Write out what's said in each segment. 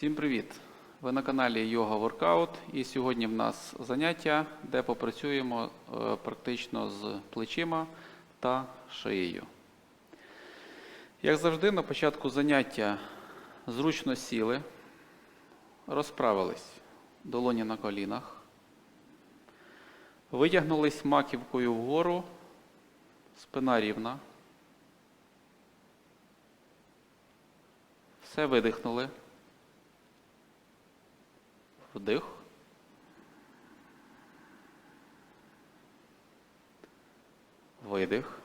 Всім привіт! Ви на каналі Йога Воркаут і сьогодні в нас заняття, де попрацюємо е, практично з плечима та шиєю. Як завжди, на початку заняття зручно сіли, розправились долоні на колінах, витягнулись маківкою вгору, спина рівна. Все видихнули. Вдих. Видих.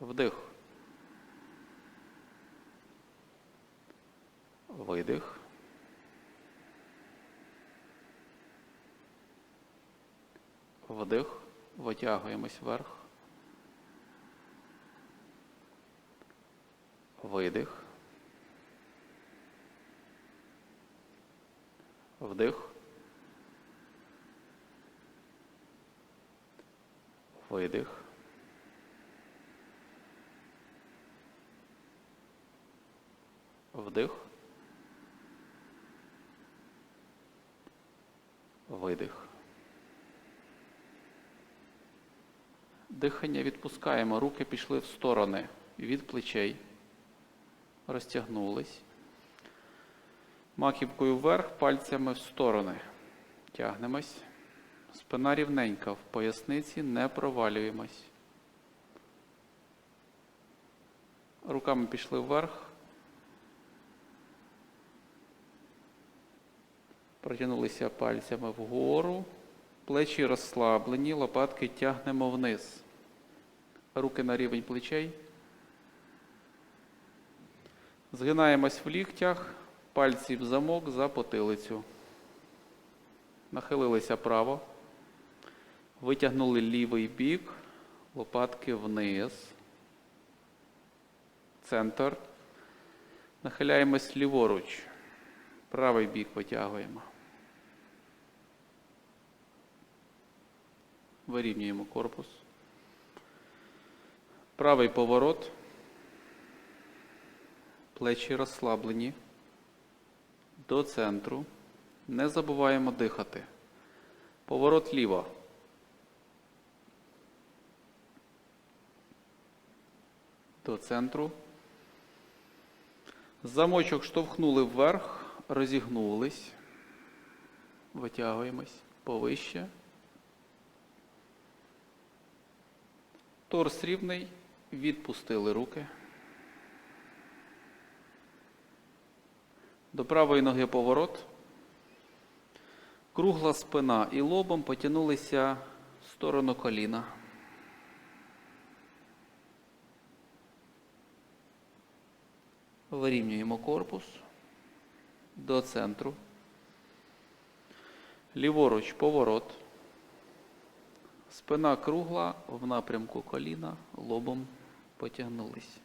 Вдих. Видих. Вдих. Витягуємось вверх. Видих. Вдих. Видих. Вдих. Видих. Дихання відпускаємо. Руки пішли в сторони від плечей. Розтягнулись. Маківкою вверх, пальцями в сторони. Тягнемось. Спина рівненька. В поясниці не провалюємось. Руками пішли вверх. Протягнулися пальцями вгору. Плечі розслаблені, лопатки тягнемо вниз. Руки на рівень плечей. Згинаємось в ліктях, пальці в замок за потилицю. Нахилилися право. Витягнули лівий бік, лопатки вниз. Центр. Нахиляємось ліворуч. Правий бік витягуємо. Вирівнюємо корпус. Правий поворот. Плечі розслаблені. До центру. Не забуваємо дихати. Поворот ліво. До центру. Замочок штовхнули вверх, розігнулись. Витягуємось повище. Торс рівний. Відпустили руки. До правої ноги поворот. Кругла спина і лобом потягнулися в сторону коліна. Вирівнюємо корпус до центру. Ліворуч поворот. Спина кругла в напрямку коліна, лобом потягнулись.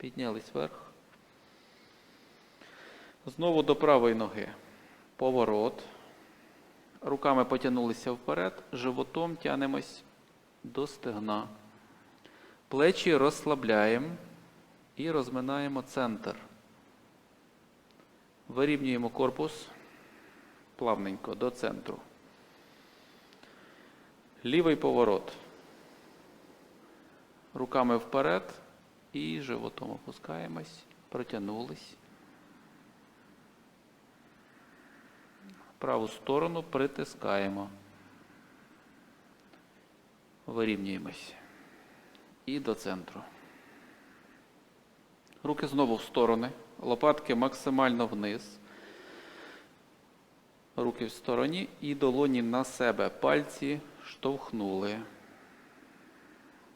Піднялись вверх. Знову до правої ноги. Поворот. Руками потягнулися вперед, животом тянемось до стегна. Плечі розслабляємо і розминаємо центр. Вирівнюємо корпус плавненько до центру. Лівий поворот. Руками вперед і животом опускаємось, протягнулись. Праву сторону притискаємо. Вирівнюємось. І до центру. Руки знову в сторони. Лопатки максимально вниз. Руки в стороні і долоні на себе. Пальці штовхнули.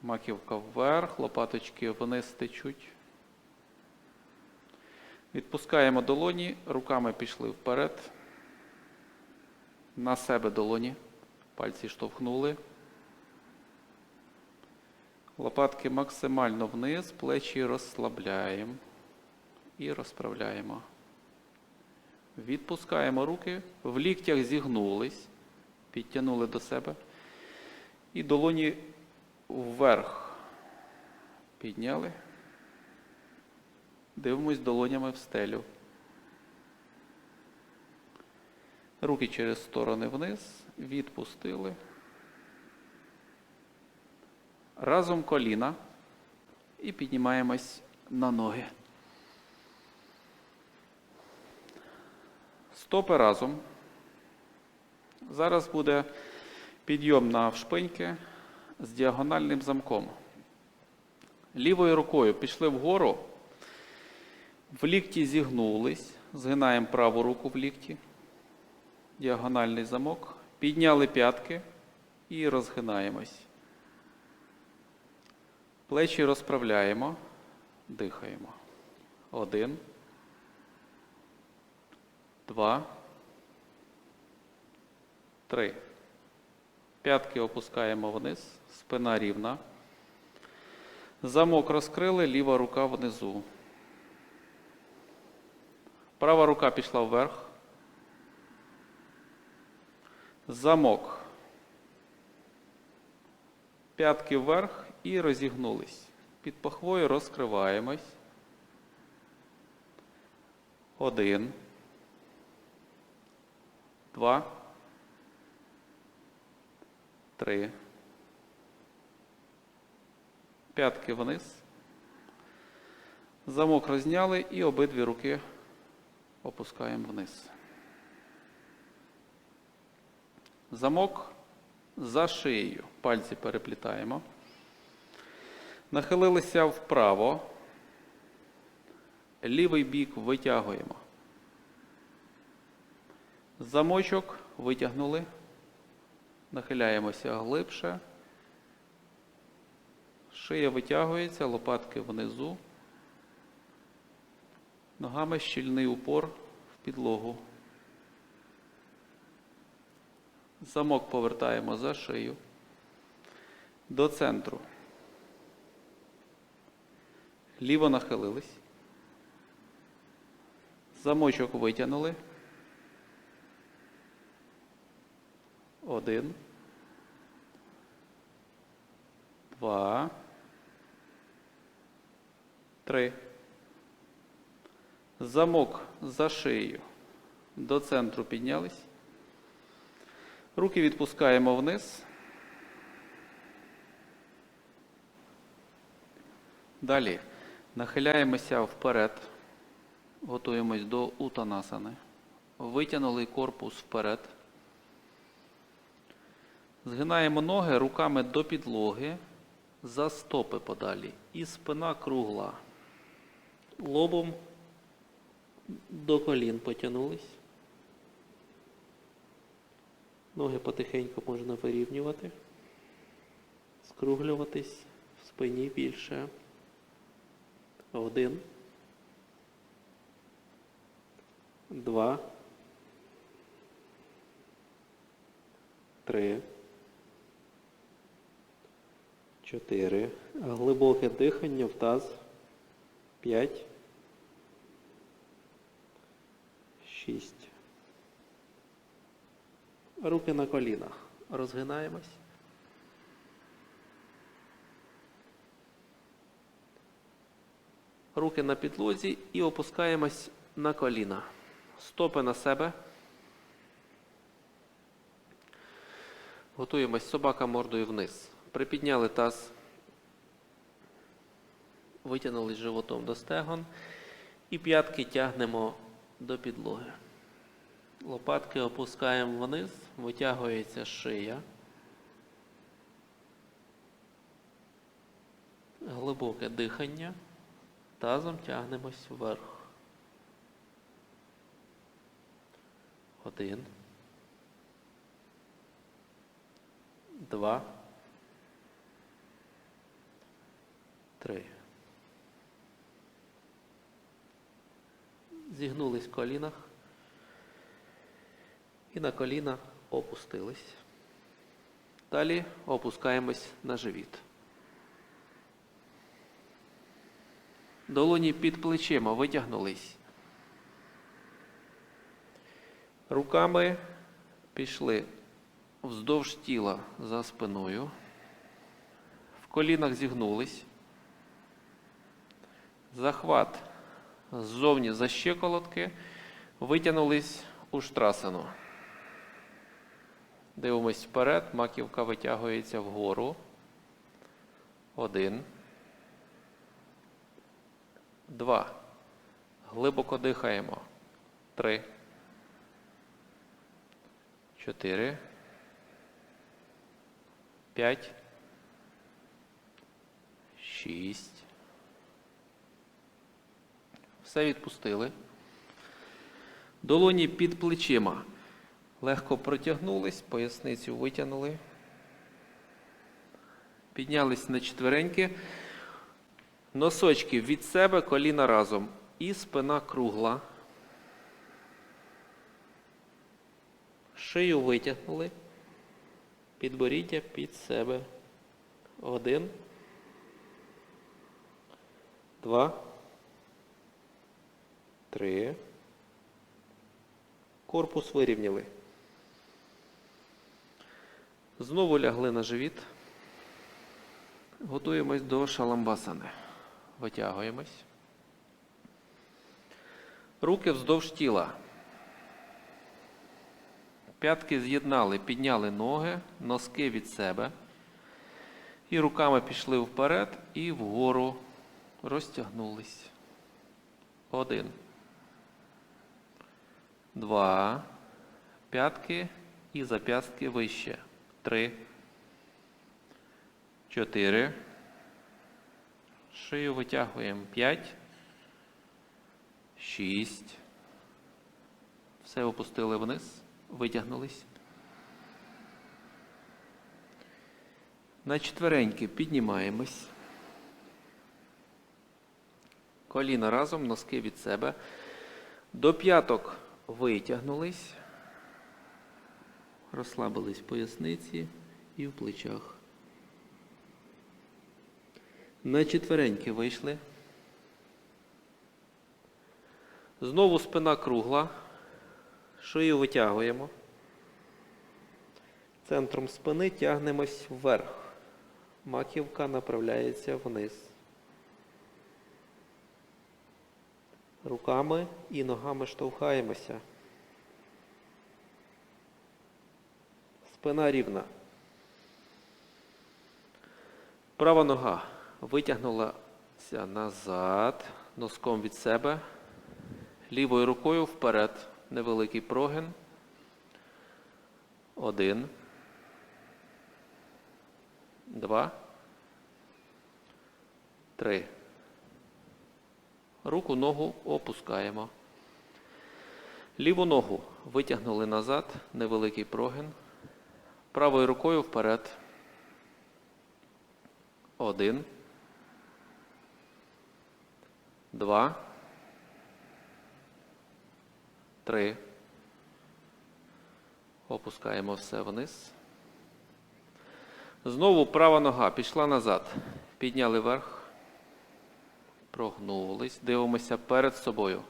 Маківка вверх, лопаточки вниз течуть. Відпускаємо долоні, руками пішли вперед. На себе долоні. Пальці штовхнули. Лопатки максимально вниз, плечі розслабляємо і розправляємо. Відпускаємо руки, в ліктях зігнулись, підтягнули до себе І долоні вверх. Підняли. Дивимось долонями в стелю. Руки через сторони вниз. Відпустили. Разом коліна. І піднімаємось на ноги. Стопи разом. Зараз буде підйом на вшпиньки з діагональним замком. Лівою рукою пішли вгору, в лікті зігнулись, згинаємо праву руку в лікті, діагональний замок, підняли п'ятки і розгинаємось. Плечі розправляємо, дихаємо. Один. Два. Три. П'ятки опускаємо вниз, спина рівна. Замок розкрили, ліва рука внизу. Права рука пішла вверх. Замок. П'ятки вверх і розігнулись. Під пахвою розкриваємось. Один. Два. Три. П'ятки вниз. Замок розняли і обидві руки опускаємо вниз. Замок за шиєю. Пальці переплітаємо. Нахилилися вправо. Лівий бік витягуємо. Замочок витягнули. Нахиляємося глибше. Шия витягується, лопатки внизу. Ногами щільний упор в підлогу. Замок повертаємо за шию. До центру. Ліво нахилились. Замочок витягнули. Один. Два. Три. Замок за шию. До центру піднялись. Руки відпускаємо вниз. Далі нахиляємося вперед. Готуємось до утанасани. Витягнули корпус вперед. Згинаємо ноги руками до підлоги, за стопи подалі. І спина кругла. Лобом до колін потягнулись. Ноги потихеньку можна вирівнювати, скруглюватись в спині більше. Один. Два. Три. Чотири. Глибоке дихання в таз. П'ять. Шість. Руки на колінах. Розгинаємось. Руки на підлозі і опускаємось на коліна. Стопи на себе. Готуємось собака мордою вниз. Припідняли таз. Витягнули животом до стегон. І п'ятки тягнемо до підлоги. Лопатки опускаємо вниз, витягується шия. Глибоке дихання. Тазом тягнемось вверх. Один. Два. Три. Зігнулись в колінах. І на коліна опустились. Далі опускаємось на живіт. Долоні під плечима витягнулись. Руками пішли вздовж тіла за спиною. В колінах зігнулись. Захват ззовні за щиколотки. Витягнулись у штрасину. Дивимось вперед. Маківка витягується вгору. Один. Два. Глибоко дихаємо. Три. Чотири. П'ять. Шість. Все відпустили. Долоні під плечима. Легко протягнулись, поясницю витягнули. Піднялись на четвереньки. Носочки від себе, коліна разом. І спина кругла. Шию витягнули. Підборіддя під себе. Один. Два. Три. Корпус вирівняли. Знову лягли на живіт. Готуємось до шаламбасани. Витягуємось. Руки вздовж тіла. П'ятки з'єднали, підняли ноги, носки від себе. І руками пішли вперед і вгору розтягнулись. Один. Два. П'ятки і зап'ястки вище. Три. Чотири. Шию витягуємо. П'ять. Шість. Все опустили вниз. Витягнулись. На четвереньки піднімаємось. Коліна разом, носки від себе. До п'яток витягнулись. Розслабились в поясниці і в плечах. На четвереньки вийшли. Знову спина кругла. Шию витягуємо. Центром спини тягнемось вверх. Маківка направляється вниз. Руками і ногами штовхаємося. Спина рівна. Права нога витягнулася назад, носком від себе. Лівою рукою вперед. Невеликий прогин. Один. Два. Три. Руку ногу опускаємо. Ліву ногу витягнули назад, невеликий прогин. Правою рукою вперед. Один. Два. Три. Опускаємо все вниз. Знову права нога пішла назад. Підняли вверх. Прогнулись. Дивимося перед собою.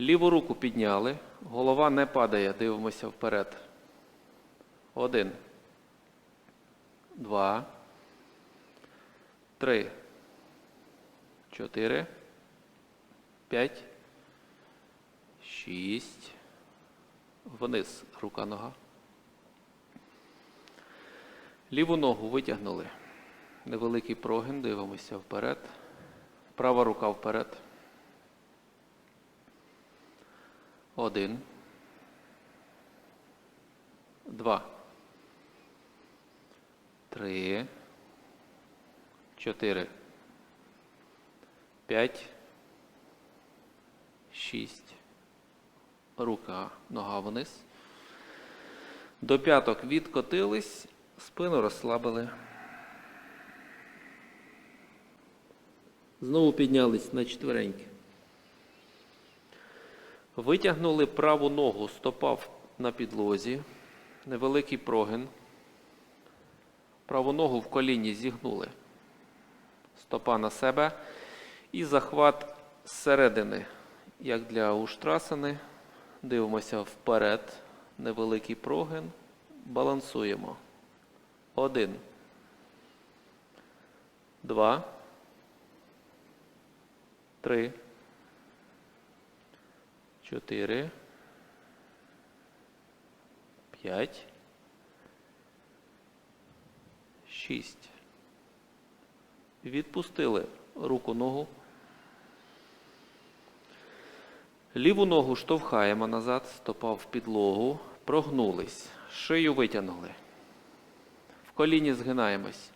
Ліву руку підняли. Голова не падає. Дивимося вперед. Один. Два. Три. Чотири. П'ять. Шість. Вниз. Рука нога. Ліву ногу витягнули. Невеликий прогин. Дивимося вперед. Права рука вперед. Один. Два. Три. Чотири. П'ять. Шість. Рука, нога вниз. До п'яток відкотились, спину розслабили. Знову піднялись на четвереньки. Витягнули праву ногу, стопав на підлозі, невеликий прогин. Праву ногу в коліні зігнули. Стопа на себе і захват зсередини, як для уштрасани. Дивимося вперед, невеликий прогин, балансуємо. Один. два, три, чотири, п'ять, шість. Відпустили руку ногу. Ліву ногу штовхаємо назад, стопа в підлогу, прогнулись, шию витягнули. В коліні згинаємось.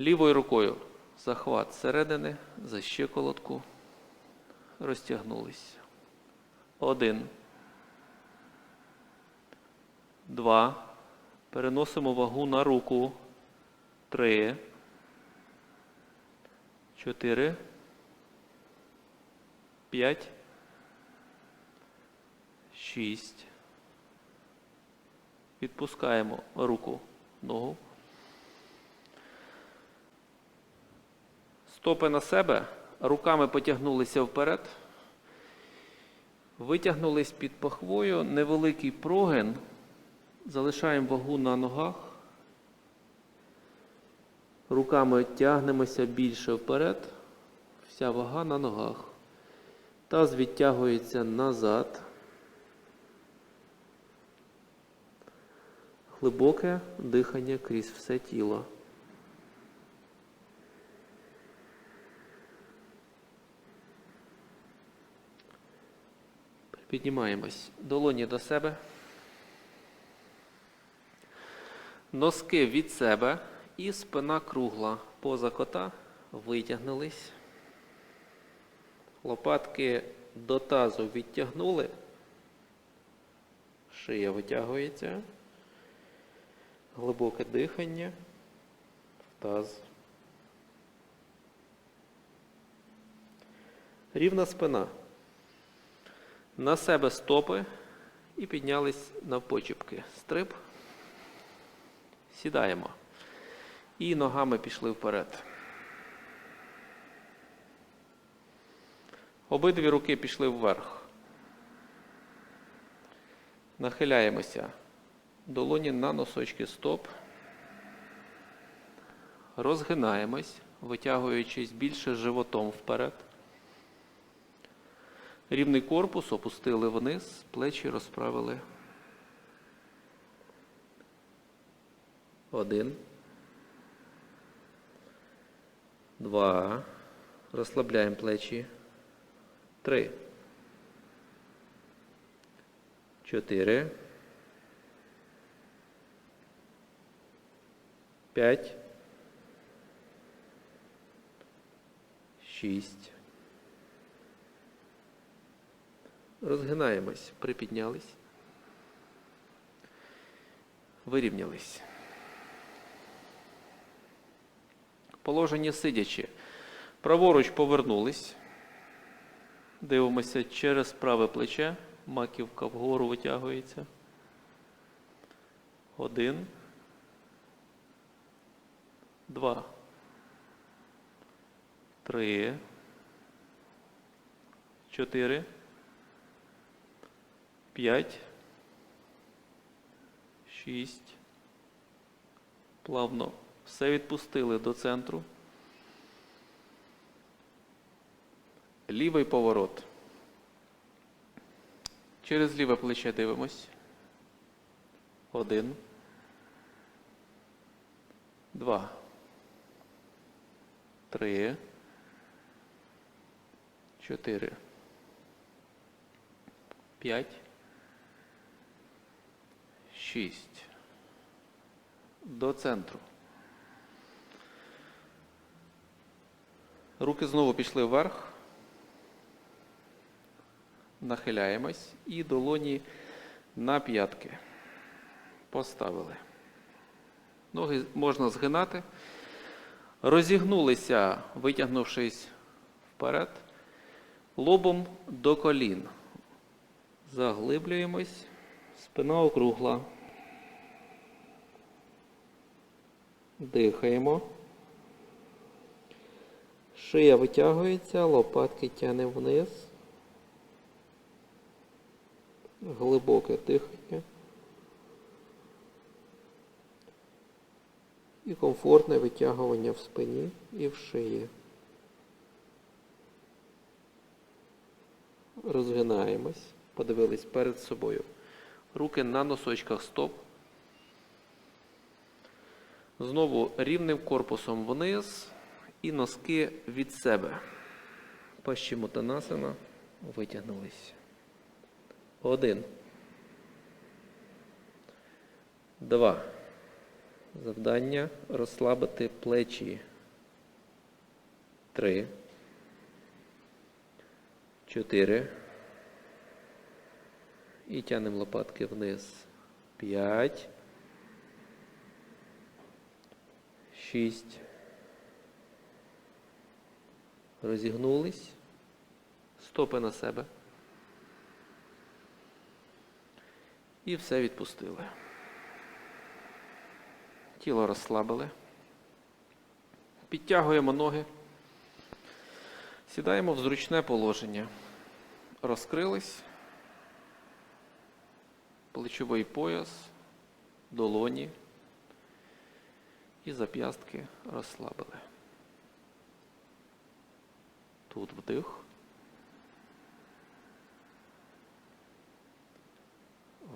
Лівою рукою захват зсередини, за щиколотку, розтягнулись. Один. Два. Переносимо вагу на руку. Три. Чотири. П'ять. Шість. Відпускаємо руку, ногу. Стопи на себе, руками потягнулися вперед. Витягнулись під пахвою, невеликий прогин. Залишаємо вагу на ногах. Руками тягнемося більше вперед. Вся вага на ногах. Таз відтягується назад. Глибоке дихання крізь все тіло. Піднімаємось. Долоні до себе. Носки від себе і спина кругла. Поза кота витягнулись. Лопатки до тазу відтягнули. Шия витягується. Глибоке дихання. В таз. Рівна спина. На себе стопи і піднялись навпочіпки. Стрип. Сідаємо. І ногами пішли вперед. Обидві руки пішли вверх. Нахиляємося. Долоні на носочки стоп. Розгинаємось, витягуючись більше животом вперед. Рівний корпус опустили вниз, плечі розправили. Один. Два. Розслабляємо плечі. Три. Чотири. П'ять. Шість. Розгинаємось, припіднялись. Вирівнялись. Положення сидячи. Праворуч повернулись. Дивимося через праве плече. Маківка вгору витягується. Один. Два. Три. Чотири. П'ять. Шість. Плавно. Все відпустили до центру. Лівий поворот. Через ліве плече дивимось. Один. Два. Три. Чотири. П'ять. Шість. До центру. Руки знову пішли вверх. Нахиляємось і долоні на п'ятки. Поставили. Ноги можна згинати. Розігнулися, витягнувшись вперед, лобом до колін. Заглиблюємось, спина округла. Дихаємо. Шия витягується, лопатки тягне вниз. Глибоке дихання. і комфортне витягування в спині і в шиї. Розгинаємось, подивились перед собою. Руки на носочках стоп. Знову рівним корпусом вниз і носки від себе. Пащимутанасана. Витягнулись. Один. Два. Завдання розслабити плечі. Три. Чотири. І тянемо лопатки вниз. П'ять. Шість. Розігнулись. Стопи на себе. І все відпустили. Тіло розслабили. Підтягуємо ноги. Сідаємо в зручне положення. Розкрились. Плечовий пояс, долоні і зап'ястки розслабили. Тут вдих.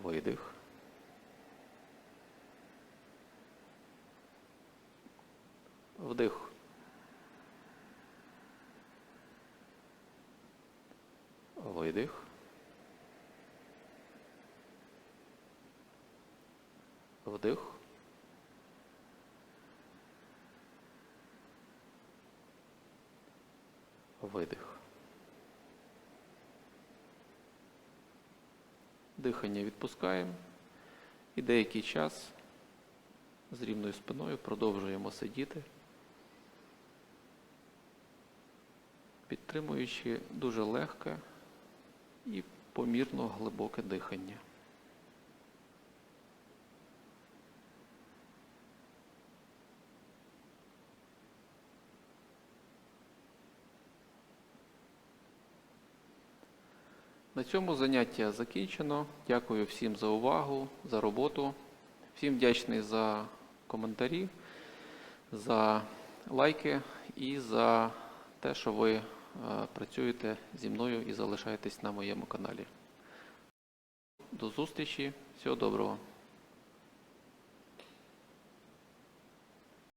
Видих. Вдих. Видих. Вдих. Видих. Дихання відпускаємо. І деякий час з рівною спиною продовжуємо сидіти, підтримуючи дуже легке і помірно глибоке дихання. На цьому заняття закінчено. Дякую всім за увагу, за роботу. Всім вдячний за коментарі, за лайки і за те, що ви е, працюєте зі мною і залишаєтесь на моєму каналі. До зустрічі, всього доброго.